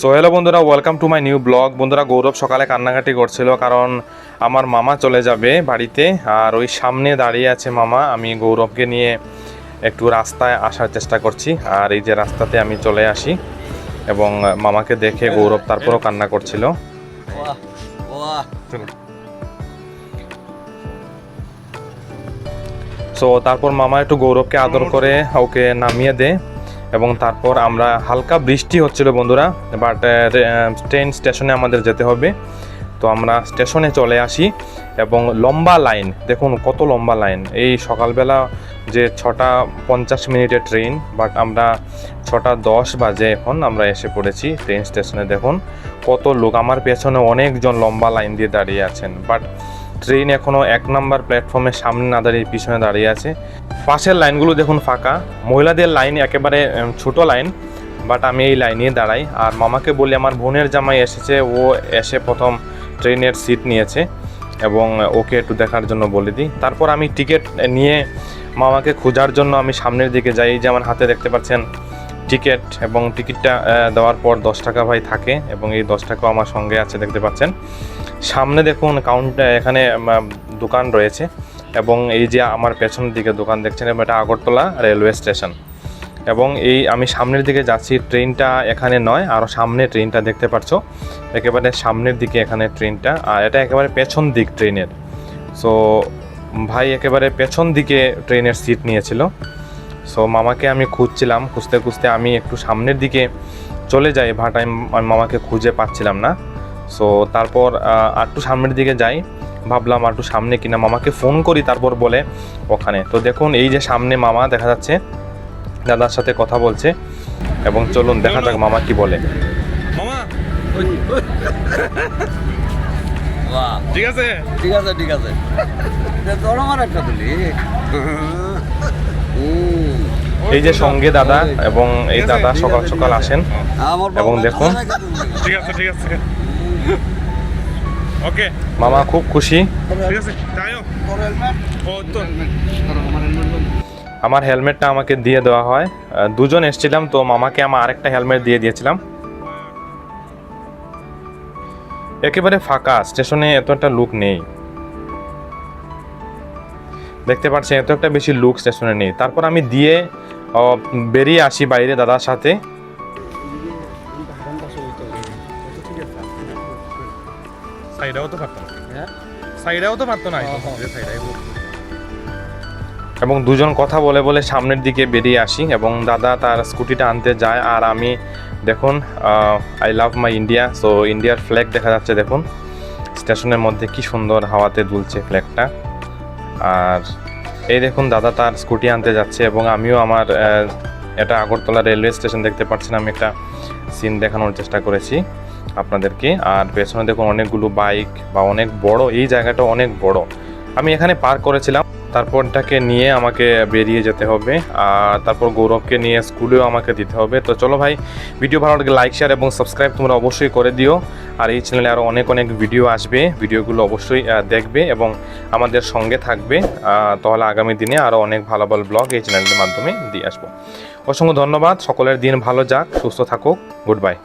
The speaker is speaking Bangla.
সো হ্যালো বন্ধুরা welcome to my new blog বন্ধুরা, গৌরব সকালে কান্নাকাটি করছিল কারণ আমার মামা চলে যাবে বাড়িতে আর ওই সামনে দাঁড়িয়ে আছে মামা। আমি গৌরবকে নিয়ে একটু রাস্তায় আসার চেষ্টা করছি আর এই যে রাস্তাতে আমি চলে আসি এবং মামাকে দেখে গৌরব তারপরও কান্না করছিল। সো তারপর মামা একটু গৌরবকে আদর করে ওকে নামিয়ে দেয় এবং তারপর আমরা হালকা বৃষ্টি হচ্ছিল বন্ধুরা বাট ট্রেন স্টেশনে আমাদের যেতে হবে। তো আমরা স্টেশনে চলে আসি এবং লম্বা লাইন দেখুন কত লম্বা লাইন এই সকালবেলা যে ছটা পঞ্চাশ মিনিটের ট্রেন বাট আমরা ছটা দশ বাজে এখন আমরা এসে পড়েছি ট্রেন স্টেশনে দেখুন কত লোক, আমার পেছনে অনেকজন লম্বা লাইন দিয়ে দাঁড়িয়ে আছেন বাট ট্রেন এখনও এক নম্বর প্ল্যাটফর্মের সামনে না দাঁড়িয়ে, পিছনে দাঁড়িয়ে আছে। পাশের লাইনগুলো দেখুন ফাঁকা। মহিলাদের লাইন একেবারে ছোট লাইন, বাট আমি এই লাইনে দাঁড়াই। আর মামাকে বলি, আমার বোনের জামাই এসেছে, ও এসে প্রথম ট্রেনের সিট নিয়েছে, এবং ওকে একটু দেখার জন্য বলে দিই। তারপর আমি টিকিট নিয়ে মামাকে খোঁজার জন্য আমি সামনের দিকে যাই। যে আমার হাতে দেখতে পাচ্ছেন টিকিট, এবং টিকিটটা দেওয়ার পর দশ টাকা ভাই থাকে, এবং এই দশ টাকাও আমার সঙ্গে আছে, দেখতে পাচ্ছেন। সামনে দেখুন কাউন্টার এখানে দোকান রয়েছে। এবং এই যে আমার পেছনের দিকে দোকান দেখছেন, এবং এটা আগরতলা রেলওয়ে স্টেশন। এবং এই আমি সামনের দিকে যাচ্ছি, ট্রেনটা এখানে নয় আরও সামনে ট্রেনটা দেখতে পাচ্ছ। একেবারে সামনের দিকে এখানে ট্রেনটা, আর এটা একেবারে পেছন দিক ট্রেনের। সো, ভাই একেবারে পেছন দিকে ট্রেনের সিট নিয়েছিল। সো, মামাকে আমি খুঁজছিলাম, খুঁজতে খুঁজতে আমি একটু সামনের দিকে চলে যাই ভাট আমি আমি মামাকে খুঁজে পাচ্ছিলাম না। সো, তারপর আর একটু সামনের দিকে যাই। ভাবলাম আর একটু সামনে কিনা মামাকে ফোন করি তারপর বলে ওখানে। তো দেখুন এই যে সামনে মামা দেখা যাচ্ছে দাদার সাথে কথা বলছে এবং চলুন দেখা যাক মামা কি বলে। মামা ঠিক আছে? ঠিক আছে ঠিক আছে। আমার একটা তুলি। এই যে সঙ্গে দাদা এবং এই দাদা সকাল সকাল আসেন। এবং দেখুন। ঠিক আছে ঠিক আছে। ওকে। মামা খুব খুশি। ঠিক আছে। আমার হেলমেটটা আমাকে দিয়ে দেওয়া হয়। দুজন এসেছিলাম তো মামাকে আমার আরেকটা হেলমেট দিয়ে দিয়েছিলাম। একেবারে ফাঁকা স্টেশনে এত একটা লুক নেই। দেখতে পাচ্ছেন এত একটা বেশি লুক স্টেশনে নেই। তারপর আমি দিয়ে বেরিয়ে আসি বাইরে দাদার সাথে। সাইডাও তো পারতো না। হ্যাঁ? সাইডাও তো পারতো না। সাইডাই এবং দুজন কথা বলে বলে সামনের দিকে বেরিয়ে আসি এবং দাদা তার স্কুটিটা আনতে যায় আর আমি দেখুন I love my India so ইন্ডিয়ার ফ্ল্যাগ দেখা যাচ্ছে দেখুন। স্টেশনের মধ্যে কি সুন্দর হাওয়াতে দুলছে ফ্ল্যাগটা আর এই দেখুন দাদা তার স্কুটি আনতে যাচ্ছে এবং আমিও আমার এটা আগরতলা রেলওয়ে স্টেশন দেখতে পাচ্ছেন আমি একটা সিন দেখানোর চেষ্টা করেছি। আপনাদেরকে। আর পেছনে দেখুন অনেকগুলো বাইক বা অনেক বড়, এই জায়গাটা অনেক বড়। আমি এখানে পার্ক করেছিলাম, তারপরটাকে নিয়ে আমাকে বেরিয়ে যেতে হবে। আর তারপর গৌরবকে নিয়ে স্কুলেও আমাকে দিতে হবে। তো চলো ভাই, ভিডিও ভালো লাগলে লাইক শেয়ার এবং সাবস্ক্রাইব তোমরা অবশ্যই করে দিও। আর এই চ্যানেলে আরও অনেক অনেক ভিডিও আসবে। ভিডিওগুলো অবশ্যই দেখবে এবং আমাদের সঙ্গে থাকবে। তাহলে আগামী দিনে আরও অনেক ভালো ভালো ব্লগ এই চ্যানেলের মাধ্যমে দিয়ে আসব। অসংখ্য ধন্যবাদ। সকলের দিন ভালো যাক, সুস্থ থাকুক। Good bye